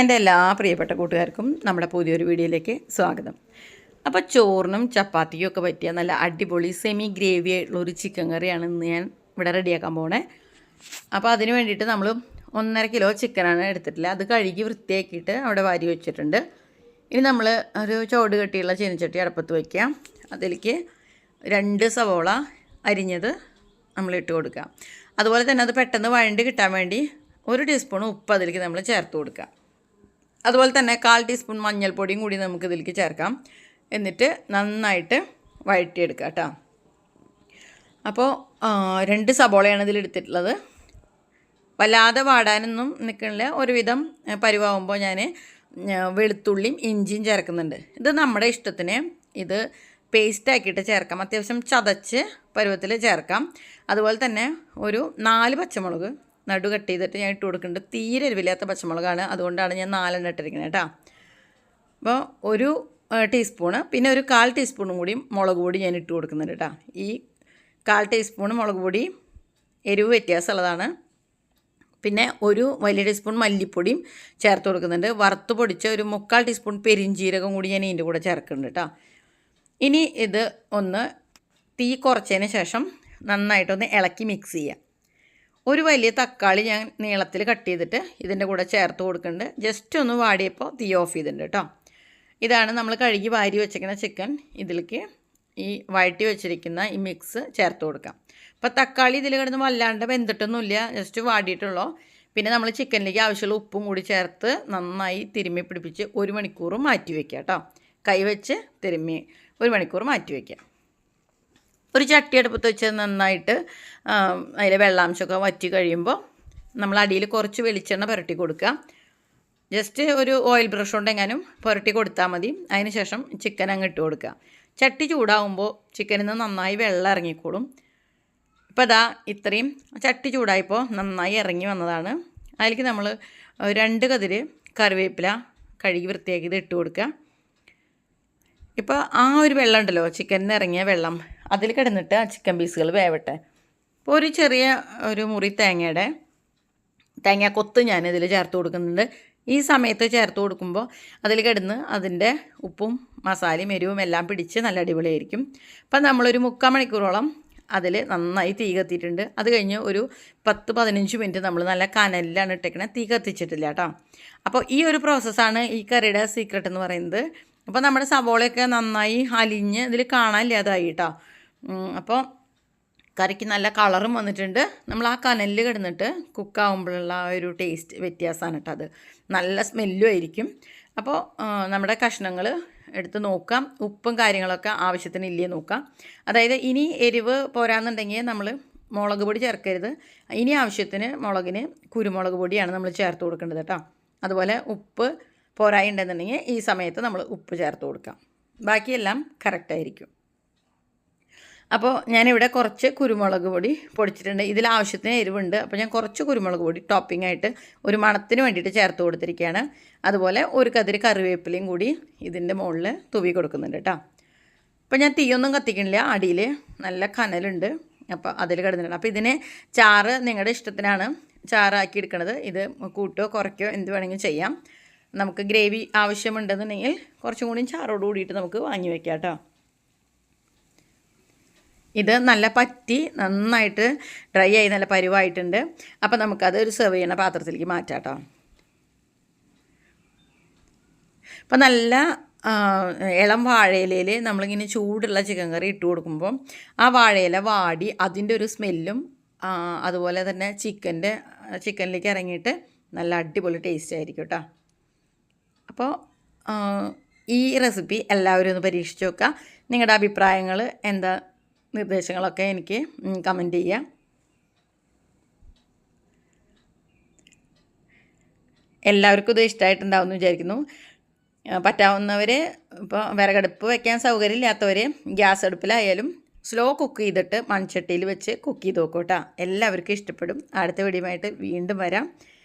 എന്റെ എല്ലാ പ്രിയപ്പെട്ട കൂട്ടുകാർക്കും നമ്മുടെ പുതിയൊരു വീഡിയോയിലേക്ക് സ്വാഗതം. അപ്പോൾ ചോറിനും ചപ്പാത്തിക്കും ഒക്കെ പറ്റിയ നല്ല അടിപൊളി സെമി ഗ്രേവി ആയിട്ടുള്ള ഒരു ചിക്കൻ കറിയാണ് ഇന്ന് ഞാൻ ഇവിടെ റെഡിയാക്കാൻ പോണേ. അപ്പോൾ അതിന് വേണ്ടിയിട്ട് നമ്മൾ ഒന്നര കിലോ ചിക്കനാണ് എടുത്തിട്ടില്ല അത് കഴുകി വൃത്തിയാക്കിയിട്ട് അവിടെ വാരി വെച്ചിട്ടുണ്ട്. ഇനി നമ്മൾ ഒരു ചോട് കെട്ടിയുള്ള ചീനച്ചട്ടി അടുപ്പത്ത് വയ്ക്കാം അതിലേക്ക് രണ്ട് സവോള അരിഞ്ഞത് നമ്മൾ ഇട്ട് കൊടുക്കാം. അതുപോലെ തന്നെ അത് പെട്ടെന്ന് വഴണ്ട് കിട്ടാൻ വേണ്ടി ഒരു ടീസ്പൂൺ ഉപ്പ് അതിലേക്ക് നമ്മൾ ചേർത്ത് കൊടുക്കുക അതുപോലെ തന്നെ കാൽ ടീസ്പൂൺ മഞ്ഞൾപ്പൊടിയും കൂടി നമുക്ക് ഇതിലേക്ക് ചേർക്കാം. എന്നിട്ട് നന്നായിട്ട് വഴറ്റിയെടുക്കുക കേട്ടോ. അപ്പോൾ രണ്ട് സബോളയാണ് ഇതിൽ എടുത്തിട്ടുള്ളത് വല്ലാതെ വാടാനൊന്നും നിൽക്കണില്ല. ഒരുവിധം പരിവാകുമ്പോൾ ഞാൻ വെളുത്തുള്ളിയും ഇഞ്ചിയും ചേർക്കുന്നുണ്ട്. ഇത് നമ്മുടെ ഇഷ്ടത്തിന് ഇത് പേസ്റ്റാക്കിയിട്ട് ചേർക്കാം. അത്യാവശ്യം ചതച്ച് പരുവത്തിൽ ചേർക്കാം. അതുപോലെ തന്നെ ഒരു നാല് പച്ചമുളക് നടു കട്ട് ചെയ്തിട്ട് ഞാൻ ഇട്ട് കൊടുക്കുന്നുണ്ട്. തീരെ എരിവില്ലാത്ത പച്ചമുളകാണ്. അതുകൊണ്ടാണ് ഞാൻ നാലെണ്ണം ഇട്ടിരിക്കുന്നത് കേട്ടോ. അപ്പോൾ ഒരു ടീസ്പൂണ് പിന്നെ ഒരു കാൽ ടീസ്പൂണും കൂടി മുളക് പൊടി ഞാൻ ഇട്ട് കൊടുക്കുന്നുണ്ട് കേട്ടോ. ഈ കാൽ ടീസ്പൂൺ മുളക് പൊടി എരിവ് വ്യത്യാസമുള്ളതാണ്. പിന്നെ ഒരു വലിയ ടീസ്പൂൺ മല്ലിപ്പൊടിയും ചേർത്ത് കൊടുക്കുന്നുണ്ട്. വറുത്ത് പൊടിച്ച ഒരു മുക്കാൽ ടീസ്പൂൺ പെരിഞ്ചീരകം കൂടി ഞാൻ ഇതിന്റെ കൂടെ ചേർക്കുന്നുണ്ട് കേട്ടോ. ഇനി ഇത് ഒന്ന് തീ കുറച്ചതിന് ശേഷം നന്നായിട്ടൊന്ന് ഇളക്കി മിക്സ് ചെയ്യുക ഒരു വലിയ തക്കാളി ഞാൻ നീളത്തിൽ കട്ട് ചെയ്തിട്ട് ഇതിന്റെ കൂടെ ചേർത്ത് കൊടുക്കുന്നുണ്ട്. ജസ്റ്റ് ഒന്ന് വാടിയപ്പോൾ തീ ഓഫ് ചെയ്തിട്ടുണ്ട് കേട്ടോ. ഇതാണ് നമ്മൾ കഴുകി വാരി വെച്ചിരിക്കുന്ന ചിക്കൻ. ഇതിലേക്ക് ഈ വഴറ്റി വെച്ചിരിക്കുന്ന ഈ മിക്സ് ചേർത്ത് കൊടുക്കാം. അപ്പോൾ തക്കാളി ഇതിൽ കിടന്ന് വല്ലാണ്ട് വെന്തിട്ടൊന്നുമില്ല. ജസ്റ്റ് വാടിയിട്ടുള്ളൂ. പിന്നെ നമ്മൾ ചിക്കനിലേക്ക് ആവശ്യമുള്ള ഉപ്പും കൂടി ചേർത്ത് നന്നായി തിരുമ്മി പിടിപ്പിച്ച് ഒരു മണിക്കൂർ മാറ്റി വയ്ക്കുക കേട്ടോ. കൈവച്ച് തിരുമ്മി ഒരു മണിക്കൂർ മാറ്റി വയ്ക്കുക ഒരു ചട്ടി അടുപ്പത്ത് വെച്ച് നന്നായിട്ട് അതിലെ വെള്ളാംശമൊക്കെ വറ്റി കഴിയുമ്പോൾ നമ്മൾ അടിയിൽ കുറച്ച് വെളിച്ചെണ്ണ പുരട്ടി കൊടുക്കുക. ജസ്റ്റ് ഒരു ഓയിൽ ബ്രഷ് കൊണ്ടെങ്ങാനും പുരട്ടി കൊടുത്താൽ മതി. അതിന് ശേഷം ചിക്കൻ അങ്ങ് ഇട്ട് കൊടുക്കുക. ചട്ടി ചൂടാവുമ്പോൾ ചിക്കനിൽ നിന്ന് നന്നായി വെള്ളം ഇറങ്ങിക്കോളും ഇപ്പോൾ ഇതാ ഇത്രയും ചട്ടി ചൂടായപ്പോൾ നന്നായി ഇറങ്ങി വന്നതാണ്. അതിലേക്ക് നമ്മൾ രണ്ട് കതിര് കറിവേപ്പില കഴുകി വൃത്തിയാക്കിയത് ഇട്ട് കൊടുക്കുക. ഇപ്പോൾ ആ ഒരു വെള്ളം ഉണ്ടല്ലോ ചിക്കനിൽ ഇറങ്ങിയ വെള്ളം. അതിൽ കിടന്നിട്ട് ആ ചിക്കൻ പീസുകൾ വേവട്ടെ. ഇപ്പോൾ ഒരു ചെറിയ ഒരു മുറി തേങ്ങയുടെ തേങ്ങ കൊത്ത് ഞാൻ ഇതിൽ ചേർത്ത് കൊടുക്കുന്നുണ്ട്. ഈ സമയത്ത് ചേർത്ത് കൊടുക്കുമ്പോൾ അതിൽ കിടന്ന് അതിന്റെ ഉപ്പും മസാലയും എരിവും എല്ലാം പിടിച്ച് നല്ല അടിപൊളിയായിരിക്കും. അപ്പം നമ്മളൊരു മുക്കാൽ മണിക്കൂറോളം അതിൽ നന്നായി തീ കത്തിയിട്ടുണ്ട്. അത് കഴിഞ്ഞ് ഒരു പത്ത് പതിനഞ്ച് മിനിറ്റ് നമ്മൾ നല്ല കനലിലാണ് ഇട്ടേക്കണത് തീ കത്തിച്ചിട്ടില്ല കേട്ടോ. അപ്പോൾ ഈ ഒരു പ്രോസസ്സാണ് ഈ കറിയുടെ സീക്രട്ട് എന്ന് പറയുന്നത്. അപ്പോൾ നമ്മുടെ സവോളയൊക്കെ നന്നായി അലിഞ്ഞ് ഇതിൽ കാണാനില്ലാതായി കേട്ടോ. അപ്പോൾ കറിക്ക് നല്ല കളറും വന്നിട്ടുണ്ട്. നമ്മൾ ആ കനലിൽ കിടന്നിട്ട് കുക്കാവുമ്പോഴുള്ള ആ ഒരു ടേസ്റ്റ് വ്യത്യാസമാണ് കേട്ടോ അത്. നല്ല സ്മെല്ലും ആയിരിക്കും. അപ്പോൾ നമ്മുടെ കഷ്ണങ്ങൾ എടുത്ത് നോക്കാം. ഉപ്പും കാര്യങ്ങളൊക്കെ ആവശ്യത്തിന് ഇല്ലേ നോക്കാം. അതായത് ഇനി എരിവ് പോരാന്നുണ്ടെങ്കിൽ നമ്മൾ മുളക് പൊടി ചേർക്കരുത്. ഇനി ആവശ്യത്തിന് മുളകിന് കുരുമുളക് പൊടിയാണ് നമ്മൾ ചേർത്ത് കൊടുക്കേണ്ടത് കേട്ടോ. അതുപോലെ ഉപ്പ് പോരായി ഉണ്ടെന്നുണ്ടെങ്കിൽ ഈ സമയത്ത് നമ്മൾ ഉപ്പ് ചേർത്ത് കൊടുക്കാം. ബാക്കിയെല്ലാം കറക്റ്റായിരിക്കും അപ്പോൾ ഞാനിവിടെ കുറച്ച് കുരുമുളക് പൊടി പൊടിച്ചിട്ടുണ്ട്. ഇതിൽ ആവശ്യത്തിന് എരിവുണ്ട്. അപ്പോൾ ഞാൻ കുറച്ച് കുരുമുളക് പൊടി ടോപ്പിംഗ് ആയിട്ട് ഒരു മണത്തിന് വേണ്ടിയിട്ട് ചേർത്ത് കൊടുത്തിരിക്കുകയാണ്. അതുപോലെ ഒരു കതിരി കറിവേപ്പിലയും കൂടി ഇതിന്റെ മുകളിൽ തൂവി കൊടുക്കുന്നുണ്ട് കേട്ടോ. അപ്പോൾ ഞാൻ തീയൊന്നും കത്തിക്കണില്ല. അടിയിൽ നല്ല കനലുണ്ട്. അപ്പോൾ അതിൽ കിടന്നിട്ടുണ്ട്. അപ്പോൾ ഇതിന് ചാറ് നിങ്ങളുടെ ഇഷ്ടത്തിനാണ് ചാറാക്കി എടുക്കുന്നത് ഇത് കൂട്ടോ കുറയ്ക്കോ എന്ത് വേണമെങ്കിലും ചെയ്യാം. നമുക്ക് ഗ്രേവി ആവശ്യമുണ്ടെന്നുണ്ടെങ്കിൽ കുറച്ചും കൂടി ചാറോട് കൂടിയിട്ട് നമുക്ക് വാങ്ങി വയ്ക്കാം കേട്ടോ. ഇത് നല്ല പറ്റി നന്നായിട്ട് ഡ്രൈ ആയി നല്ല പരുവായിട്ടുണ്ട്. അപ്പോൾ നമുക്കത് ഒരു സെർവ് ചെയ്യുന്ന പാത്രത്തിലേക്ക് മാറ്റാം കേട്ടോ അപ്പോൾ നല്ല ഇളം വാഴയിലയിൽ നമ്മളിങ്ങനെ ചൂടുള്ള ചിക്കൻ കറി ഇട്ട് കൊടുക്കുമ്പോൾ ആ വാഴയില വാടി അതിന്റെ ഒരു സ്മെല്ലും അതുപോലെ തന്നെ ചിക്കന്റെ ചിക്കനിലേക്ക് ഇറങ്ങിയിട്ട് നല്ല അടിപൊളി ടേസ്റ്റ് ആയിരിക്കും കേട്ടോ അപ്പോൾ ഈ റെസിപ്പി എല്ലാവരും ഒന്ന് പരീക്ഷിച്ച് നോക്കുക. നിങ്ങളുടെ അഭിപ്രായങ്ങൾ എന്താ? നിർദ്ദേശങ്ങളൊക്കെ എനിക്ക് കമന്റ് ചെയ്യാം. എല്ലാവർക്കും ഇത് ഇഷ്ടമായിട്ടുണ്ടാവുമെന്ന് വിചാരിക്കുന്നു. പറ്റാവുന്നവർ ഇപ്പോൾ വിറകടുപ്പ് വയ്ക്കാൻ സൗകര്യമില്ലാത്തവർ ഗ്യാസ് അടുപ്പിലായാലും സ്ലോ കുക്ക് ചെയ്തിട്ട് മൺചട്ടിയിൽ വെച്ച് കുക്ക് ചെയ്ത് നോക്കൂ കേട്ടോ. എല്ലാവർക്കും ഇഷ്ടപ്പെടും. അടുത്ത വീഡിയോയുമായിട്ട് വീണ്ടും വരാം.